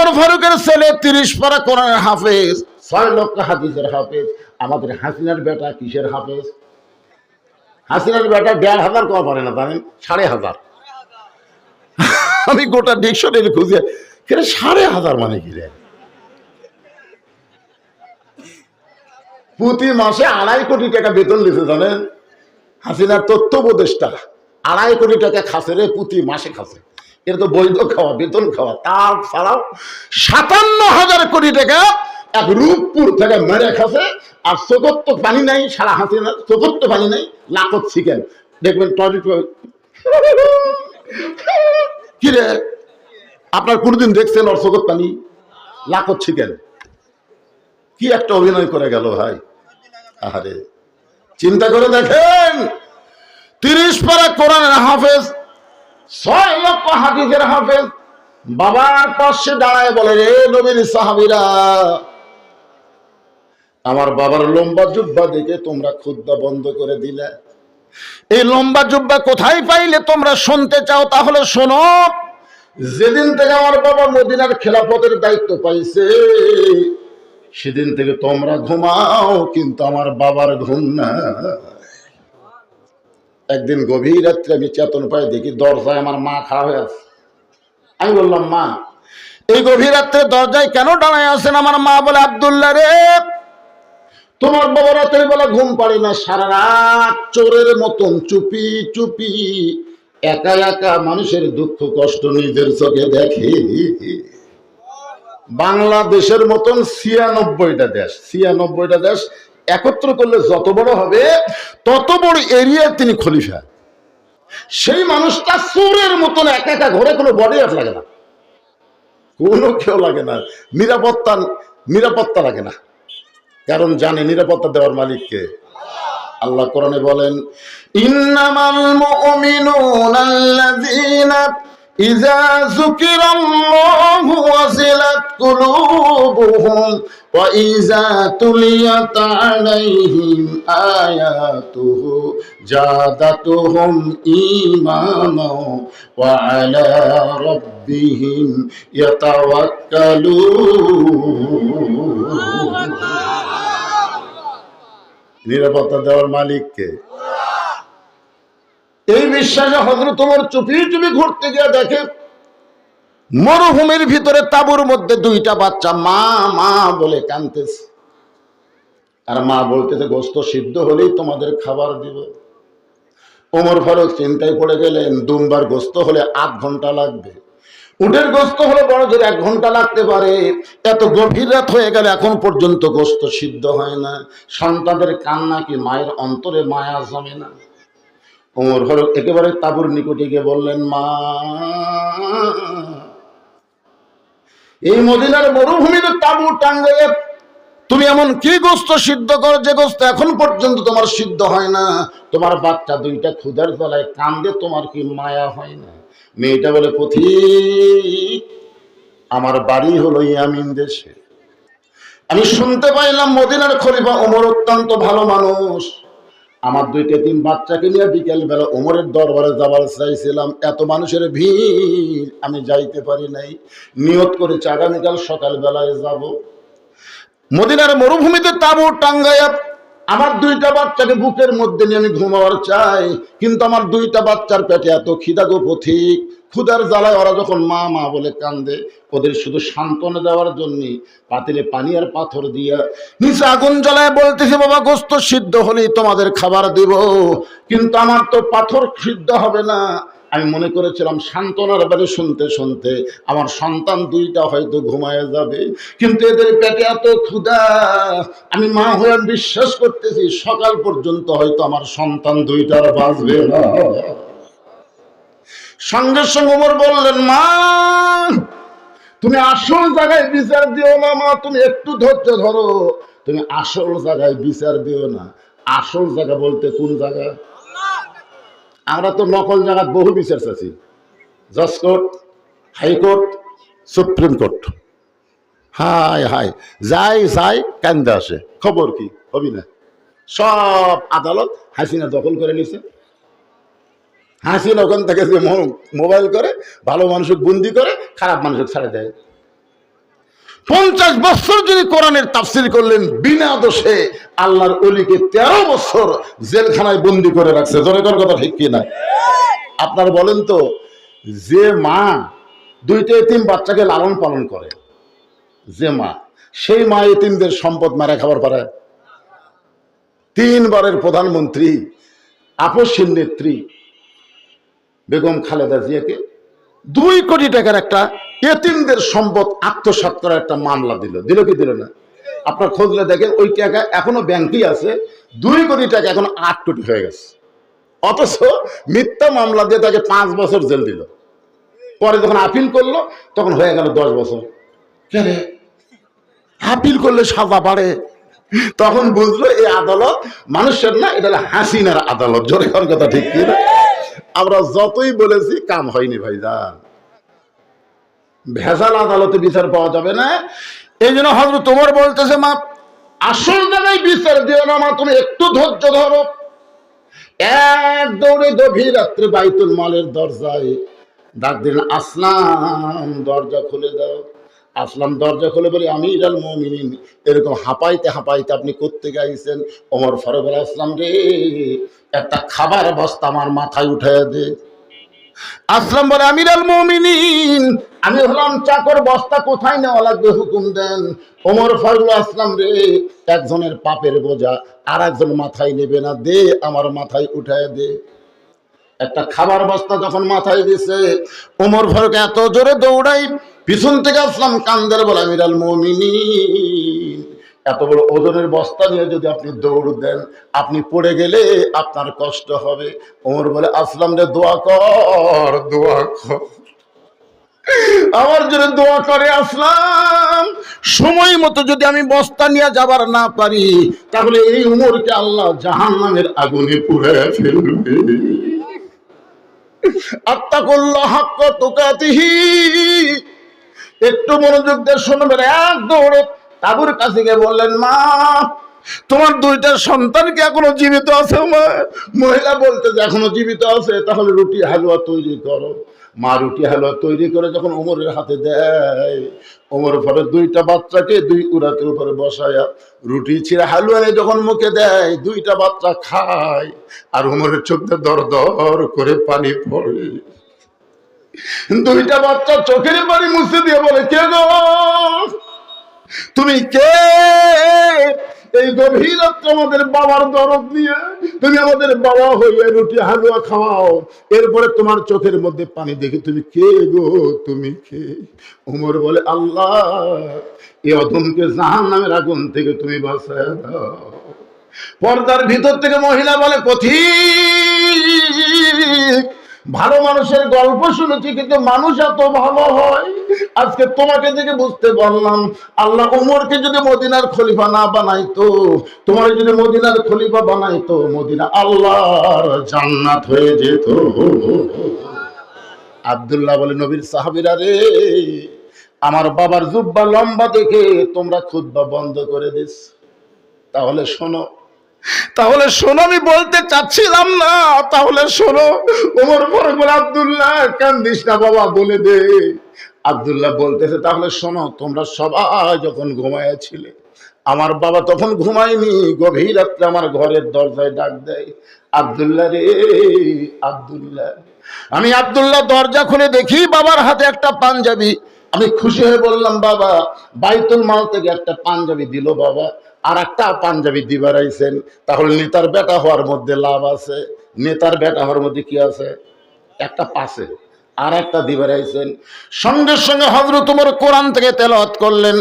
ওমর ফারুকের ছেলে তিরিশ পারা কোরআনের হাফেজ, ছয় লক্ষ হাদিসের হাফেজ। আমাদের হাসিনার বেটা কিসের হাফেজ? হাসিনার বেটা দেড় হাজার কমা পারে না জানেন? সাড়ে হাজার। আমি গোটা ডিকশনারি খুঁজে কেন সাড়ে হাজার মানে কি রে? প্রতি মাসে আড়াই কোটি টাকা বেতন দিতে জানেন? হাসিনার তথ্য উপদেষ্টা, আড়াই কোটি টাকা খাসে রে, প্রতি মাসে খাসে। এটা তো বৈধ খাওয়া, বেতন খাওয়া। তার ছাড়াও সাতান্ন হাজার কোটি টাকা এক রূপপুর থেকে মেরে খাসে আর চোখত্ব পানি নাই, সারা হাসিনার চোখত্ব পানি নাই, লাখত চিকেন। দেখবেন টয়লেট কি রে? আপনার কোনদিন দেখছেন ওর চোখত পানি? লাখত চিকেন। কি একটা অভিনয় করে গেল ভাই। আহারে। চিন্তা করে দেখেন, তিরিশ পারা কোরআনের হাফেজ ছয় লক্ষ হাদিসের হাফেজ বাবার পাশে দাঁড়ায় বলে, রে নবীর সাহাবিরা, আমার বাবার লম্বা জুব্বা দেখে তোমরা খুদ্া বন্ধ করে দিলে। এই লম্বা জুব্বা কোথায় পাইলে তোমরা শুনতে চাও তাহলে শোনো। যেদিন থেকে আমার বাবা মদিনার খেলাফতের দায়িত্ব পাইছে, সেদিন থেকে তোমরা ঘুমাও, কিন্তু আমার বাবার ঘুম না একদিন গভীর রাত্রে আমি চেতন পাই দেখি দরজায় আমার মা খাড়া হয়ে আছে। আমি বললাম, মা, এই গভীর রাত্রে দরজায় কেন দাঁড়ায় আছেন আমার মা? বলে, আবদুল্লাহ রে, তোমার বাবা রাতের বেলা ঘুম পাড়ে না, সারা রাত চোরের মতন চুপি চুপি একা একা মানুষের দুঃখ কষ্ট নিজের চোখে দেখে। বাংলাদেশের মতন ছিয়ানব্বইটা দেশ ছিয়ানব্বইটা দেশ একত্র করলে যত বড় হবে, তত বড় এরিয়ার তিনি খলিফা। সেই মানুষটা চোরের মতন একা একা ঘরে কোনো বডি গার্ড লাগে না। কোনো কেউ লাগে না। নিরাপত্তা নিরাপত্তা লাগে না। কারণ জানে নিরাপত্তা দেওয়ার মালিককে আল্লাহ কোরআনে বলেন, ইন্নামাল মুমিনুনা আল্লাযীনা যুকিরাল্লাহু ওয়াজিলাত কুলুবুহুম ওয়া ইযা তুলিয়াত আলাইহিম আয়াতুহু জাদাতুহুম ঈমানা ওয়া আলা রাব্বিহিম ইয়াতাওয়াক্কালুন। নিরাপত্তা দেওয়ার মালিককে। এই বিশ্বাসে হজরত তোমার চুপি চুপি ঘুরতে গিয়ে দেখে, মরুভূমির ভিতরে তাবুর মধ্যে দুইটা বাচ্চা মা মা বলে কানতেছে আর মা বলতেছে, গোস্ত সিদ্ধ হলেই তোমাদের খাবার দিব। ওমর ফারুক চিন্তায় পড়ে গেলেন, দুমবার গোস্ত হলে আধ ঘণ্টা লাগবে। উটের গোস্ত হলে বড় জোর এক ঘণ্টা লাগতে পারে। এত গভীর রাত হয়ে গেলে, এখন পর্যন্ত গোস্ত সিদ্ধ হয় না। সন্তানদের কান্না কি মায়ের অন্তরে মায়া জমে না? ওমর ফারুক একেবারে তাবুর নিকটে গিয়ে বললেন, মা, এই মদিনার মরুভূমিতে তাবু টাঙ্গাইয়ে তুমি এমন কি গোস্ত সিদ্ধ করো? যে গোস্ত এখন পর্যন্ত তোমার সিদ্ধ হয় না। তোমার বাচ্চা দুইটা ক্ষুধার তলায় কান্দে, তোমার কি মায়া হয় না? মেয়েটা বলে পথিক আমার বাড়ি হলো ইয়ামিন দেশে। আমি শুনতে পাইলাম মদিনার খলিফা ওমর অত্যন্ত ভালো মানুষ। আমার দুইটা তিন বাচ্চাকে নিয়ে বিকেল বেলা ওমরের দরবারে যাবার চাইছিলাম। এত মানুষের ভিড়, আমি যাইতে পারি নাই। নিয়ত করেছি আগামীকাল সকালবেলায় যাব। মদিনার মরুভূমিতে তাবু টাঙ্গাইয়া আমার দুইটা বাচ্চাকে বুকের মধ্যে নিয়ে আমি ঘুমাবার চাই, কিন্তু আমার দুইটা বাচ্চার পেটে এত খিদা গো পথিক। ক্ষুদার জ্বালায় ওরা যখন মা মা বলে কান্দে, ওদের শুধু সান্ত্বনা দেওয়ার জন্য পাতিলে পানি আর পাথর দিয়া নিচে আগুন জ্বালায় বলতেছে, বাবা, গোস্ত সিদ্ধ হলেই তোমাদের খাবার দিব। কিন্তু আমার তো পাথর সিদ্ধ হবে না। আমি মনে করেছিলাম সান্ত্বনার বাড়ি শুনতে শুনতে আমার সন্তান দুইটা হয়তো ঘুমায় যাবে। কিন্তু এদের পেটে এত ক্ষুধা, আমি মা হয়ে বিশ্বাস করতেছি সকাল পর্যন্ত হয়তো আমার সন্তান দুইটার বাঁচবে না। সঙ্গে সঙ্গে ওমর বললেন, মা, তুমি আসল জায়গায় বিচার দিও না মা, তুমি একটু ধৈর্য ধরো। তুমি আসল জায়গায় বিচার দিও না। আসল জায়গা বলতে কোন জায়গা? আমরা তো নকল জায়গায় বহু বিচার চাচ্ছি জজ court high court supreme court. High হাই যাই যাই কান্দে আসে। খবর কি? হবি না? সব আদালত হাসিনা দখল করে নিছে। হাসিনা ওখান থেকে মোবাইল করে, ভালো মানুষকে বন্দি করে, খারাপ মানুষকে ছাড়ে দেয়। পঞ্চাশ বছর যিনি কোরআনের তাফসির করলেন, বিনা দোষে আল্লাহর অলিকে তেরো বছর জেলখানায় বন্দি করে রাখছে। জনগণ কথা ঠিক কি না আপনারা বলেন তো, যে মা দুইটা এতিম বাচ্চাকে লালন পালন করে, যে মা, সেই মা এতিমদের সম্পদ মারা খাবার পারে। তিনবারের প্রধানমন্ত্রী, আপসীন নেত্রী, বেগম খালেদা জিয়াকে দুই কোটি টাকার একটা এতিমদের সম্পদ আত্মসাৎ করার একটা মামলা দিল। দিল কি দিল না? আপনার খোঁজলে দেখেন, ওই টাকা এখনও ব্যাংকেই আছে, দুই কোটি টাকা এখন আট কোটি হয়ে গেছে। অথচ মিথ্যা মামলা দিয়ে তাকে পাঁচ বছর জেল দিল। পরে যখন আপিল করল, তখন হয়ে গেল দশ বছর। কেন? আপিল করলে সাজা বাড়ে। তখন বুঝলো এই আদালত মানুষের না, এটা হাসিনার আদালত। জোরে কোন কথা ঠিক কি না আমরা যতই বলেছি, কাম হয়নি ভাইজান। ভেজাল আদালতে বিচার পাওয়া যাবে না। এই জন্য হজরত তোমার বলতেছে, মা, আসল জায়গায় বিচার দিও না, মা, তুমি একটু ধৈর্য ধরো। এক দৌড়ে গভীর রাত্রে বাইতুল মালের দরজায় ডাক দিলেন, আসলাম, দরজা খুলে দাও। আসলাম, দরজা খুলে বলি আমি ইরাল মমিনিন, এরকম হাঁপাইতে হাঁপাইতে আপনি করতে গাইছেন ওমর ফারুক আসলাম রে, একটা খাবার বস্তা আমার মাথায় উঠে দে। আসলাম বলে, আমিরাল মমিনিন। আমি হলাম চাকর বস্তা, কোথায় নেওয়া লাগবে হুকুম দেন? ওমর ফারুল আসলাম রে, একজনের পাপের বোঝা আর একজন মাথায় নেবে না, দে আমার মাথায় উঠায় দে। একটা খাবার বস্তা যখন মাথায় দিছে, ওমর ফারুক এত জোরে দৌড়াই, পিছন থেকে আসলাম কান্দের বলে, আমিরাল মমিনিন। এত বড় ওজনের বস্তা নিয়ে যদি আপনি দৌড় দেন, আপনি পড়ে গেলে আপনার কষ্ট হবে। ওমর বলে, আসলাম রে, দোয়া কর দোয়া কর। আমার জন্য দোয়া করে, আসলাম। সময় মতো যদি আমি বস্তা নিয়ে যাবার না পারি, তাহলে এই উমরকে আল্লাহ জাহান নামের আগুনে পুড়ে ফেলবে। আত্মাকুল্লাহ হাক্ক তুকাতিহি। একটু মনোযোগ দিয়ে শুনবেন, এক দৌড়ে তাবুর কাছে গিয়ে বললেন, মা, তোমার দুইটা সন্তান কি এখনও জীবিত আছে মহিলা বলতে, যে এখনও জীবিত আছে, তাহলে রুটি হালুয়া তৈরি করো। মা রুটি হালুয়া তৈরি করে যখন ওমরের হাতে দেয়, ওমর পরে দুইটা বাচ্চাকে দুই উড়াতের উপরে বসায়া রুটি ছিঁড়ে হালুয়া নিয়ে যখন মুখে দেয়, দুইটা বাচ্চা খায় আর ওমরের চোখে দর দর করে পানি পড়ে। দুইটা বাচ্চা চোখের পানি মুছে দিয়ে বলে, কে গো? তুমি কে? এই গভীর আমাদের বাবার দরদ দিয়ে তুমি আমাদের বাবা হইয়া রুটি হালুয়া খাওয়াও। এরপরে তোমার চোখের মধ্যে পানি দেখে তুমি কে গো? তুমি কে? উমর বলে, আল্লাহ এ অধমকে জাহান নামের আগুন থেকে তুমি দাও। পর্দার ভিতর থেকে মহিলা বলে, পথিক, ভালো মানুষের গল্প শুনেছি, কিন্তু মানুষ এত ভালো হয় আজকে তোমাকে দেখে বুঝতে পারলাম আল্লাহ উমরকে যদি মদিনার খলিফা না বানাইতো তোমার যদি মদিনার খলিফা বানাইতো, মদিনা আল্লাহর জান্নাত হয়ে যেত। আব্দুল্লাহ বলে, নবীর সাহাবিরা রে, আমার বাবার জুব্বা লম্বা দেখে তোমরা খুদ্া বন্ধ করে দিস। তাহলে শোনো তাহলে শোনো, আমি বলতে চাচ্ছিলাম না, তাহলে শোনো ওমর পরে বলে, আবদুল্লাহ, কান্দিস না বাবা, বলে দে। আবদুল্লাহ বলতেছে, তাহলে শোনো, তোমরা সবাই যখন ঘুমাইয়াছিলে আমার বাবা তখন ঘুমায়নি, গভীর রাত্রে আমার ঘরের দরজায় ডাক দেয়, আবদুল্লাহ রে, আবদুল্লাহ, আমি আবদুল্লাহ দরজা খুলে দেখি বাবার হাতে একটা পাঞ্জাবি। আমি খুশি হয়ে বললাম, বাবা, বাইতুল মাল থেকে একটা পাঞ্জাবি দিল বাবা, আর একটা পাঞ্জাবি দিবার আইছেন, তাহলে নেতার বেটা হওয়ার মধ্যে লাভ আছে, নেতার বেটা হওয়ার মধ্যে কি আছে? একটা পাশে। আর একটা দিবার আইছেন, সঙ্গে সঙ্গে হজরত তোমার কোরআন থেকে তেলাওয়াত করলেন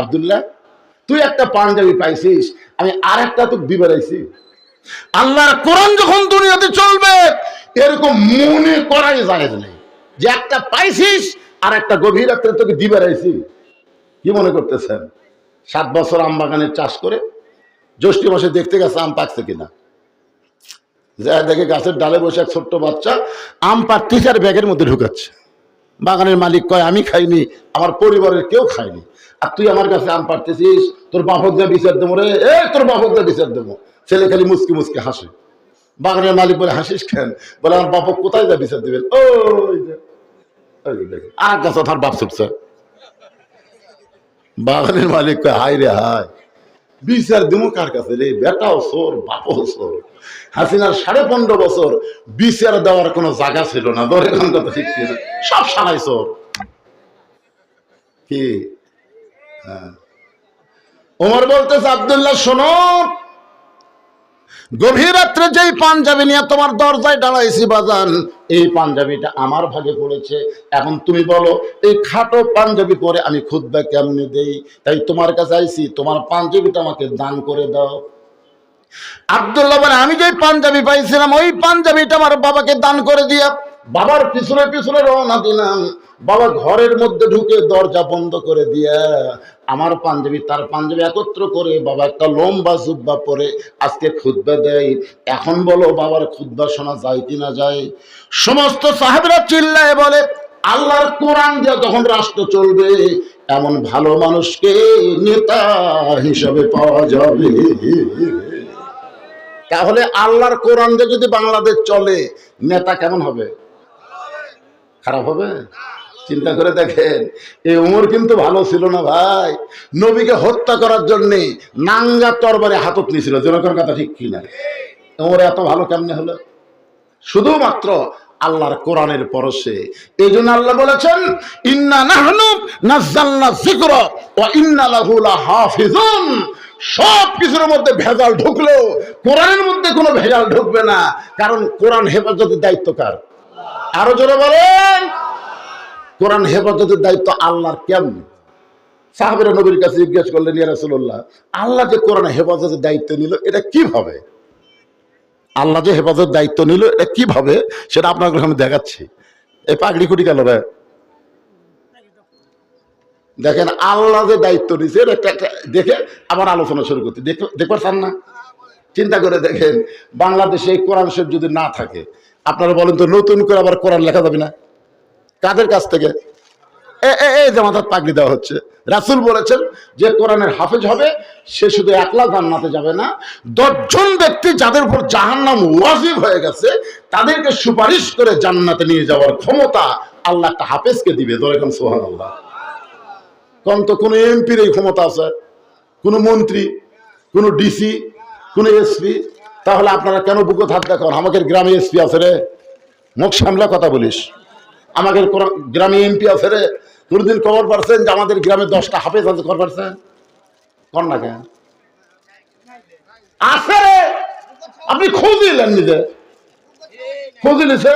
আব্দুল্লাহ, তুই একটা পাঞ্জাবি পাইছিস, আমি আর একটা তো দিবার আইছি। আল্লাহর কোরআন যখন দুনিয়াতে চলবে, এরকম মনে করাই যায় নেই। যে একটা পাইছিস আর একটা গভীর রাত্রে তোকে দিবে আইছি। কি মনে করতেছেন? সাত বছর আম বাগানের চাষ করে জ্যৈষ্ঠী মাসে দেখতে গেছে আম পাকছে কিনা? যা দেখে গাছের ডালে বসে এক ছোট্ট বাচ্চা আম পাড়তেছে আর ব্যাগের মধ্যে ঢুকাচ্ছে। বাগানের মালিক কয়, আমি খাইনি, আমার পরিবারের কেউ খায়নি। আর তুই আমার কাছে আম পারতেছিস তোর বাপক দিয়ে বিচার দেবো রে। এ, তোর বাপক দিয়ে বিচার দেবো। ছেলে খালি মুসকি মুসকি হাসে। বাগানের মালিক বলে, হাসিস খেন বলে, আমার বাপক কোথায় যা বিচার দেবেন? ওই যে যে। আর কাছে তার বাপ ছুটছে বাগানের মালিক কয় হাই রে হাই বিচার দেবো কার কাছে রে? বেটাও সোর বাপও সোর হাসিনার সাড়ে পনেরো বছর বিচার দেওয়ার কোনো জায়গা ছিল না ধরে এখন কথা ঠিক ছিল সব সারাই সোর কি? হ্যাঁ। ওমর বলতেছে, আবদুল্লাহ, শোনো গভীর রাত্রে যেই পাঞ্জাবি নিয়ে তোমার দরজায় দাঁড়াইছি, বাজান, এই পাঞ্জাবিটা আমার ভাগে পড়েছে। এখন তুমি বলো, এই খাটো পাঞ্জাবি পরে আমি খুদ্া কেমনে দেই? তাই তোমার কাছে আইছি, তোমার পাঞ্জাবিটা আমাকে দান করে দাও। আব্দুল্লাহ বলে, আমি যে পাঞ্জাবি পাইছিলাম, ওই পাঞ্জাবিটা আমার বাবাকে দান করে দিয়া বাবার পিছনে পিছনে রওনা দিলাম। বাবা ঘরের মধ্যে ঢুকে দরজা বন্ধ করে দিয়া, আমার পাঞ্জাবি তার পাঞ্জাবি একত্র করে বাবা একটা লম্বা জুব্বা পরে আজকে খুদ্া দেয়। এখন বলো বাবার খুদ্া শোনা যায় কি না যায়? সমস্ত সাহেবরা চিল্লায় বলে, আল্লাহর কোরআন দিয়ে যখন রাষ্ট্র চলবে, এমন ভালো মানুষকে নেতা হিসাবে পাওয়া যাবে। তাহলে আল্লাহর কোরআন দিয়ে যদি বাংলাদেশ চলে, নেতা কেমন হবে? খারাপ হবে? চিন্তা করে দেখেন, এই উমর কিন্তু ভালো ছিল না ভাই। নবীকে হত্যা করার জন্য নাঙ্গা তরবারে হাতত নিয়েছিল জনগণ কথা ঠিক কিনা? উমর এত ভালো কেমনে হলো? শুধুমাত্র আল্লাহর কোরআনের পরশে। এই জন্য আল্লাহ বলেছেন, ইন্না নাহনু সব কিছুর মধ্যে ভেজাল ঢুকলো, কোরআনের মধ্যে কোনো ভেজাল ঢুকবে না। কারণ কোরআন হেফাজতের দায়িত্ব কার? আরও জোরে বলেন। কোরআন হেফাজতের দায়িত্ব আল্লাহর কেমন? সাহাবেরা নবীর কাছে জিজ্ঞেস করলেন, ইয়া আল্লাহ যে কোরআন হেফাজতের দায়িত্ব নিল, এটা কীভাবে? আল্লাহ যে হেফাজত দায়িত্ব নিল, এটা কীভাবে? সেটা আপনাকে আমি দেখাচ্ছি। এই পাগড়ি কুটি গেল ভাই? দেখেন, আল্লাহ যে দায়িত্ব নিছে, এটা দেখে আবার আলোচনা শুরু করতে দেখ- দেখতে চান না? চিন্তা করে দেখেন, বাংলাদেশে কোরআন শরীফ যদি না থাকে, আপনারা বলেন তো নতুন করে আবার কোরআন লেখা যাবে না? কাদের কাছ থেকে? এই জামাতার পাগড়ি দেওয়া হচ্ছে। রাসুল বলেছেন যে কোরআনের হাফেজ হবে, সে শুধু একলা জান্নাতে যাবে না, দশজন ব্যক্তি যাদের উপর জাহান্নাম ওয়াজিব হয়ে গেছে, তাদেরকে সুপারিশ করে জান্নাতে নিয়ে যাওয়ার ক্ষমতা আল্লাহ একটা হাফেজকে দিবে। ধরে সোহান আল্লাহ কম তো কোনো এমপির এই ক্ষমতা আছে, কোনো মন্ত্রী, কোনো ডিসি, কোনো এসপি। তাহলে আপনারা কেন বুকো হাত দেখান আমাদের গ্রামে এসপি আছে রে। মুখ সামলা কথা বলিস। আমাদের গ্রামে এমপি আছে রে। দুদিন খবর পারছেন যে আমাদের গ্রামে দশটা হাফেজ আছে, খবর পারছেন? কর না কেন? আছে রে। আপনি খোঁজ নিলেন নিজে? খোঁজ নিছে?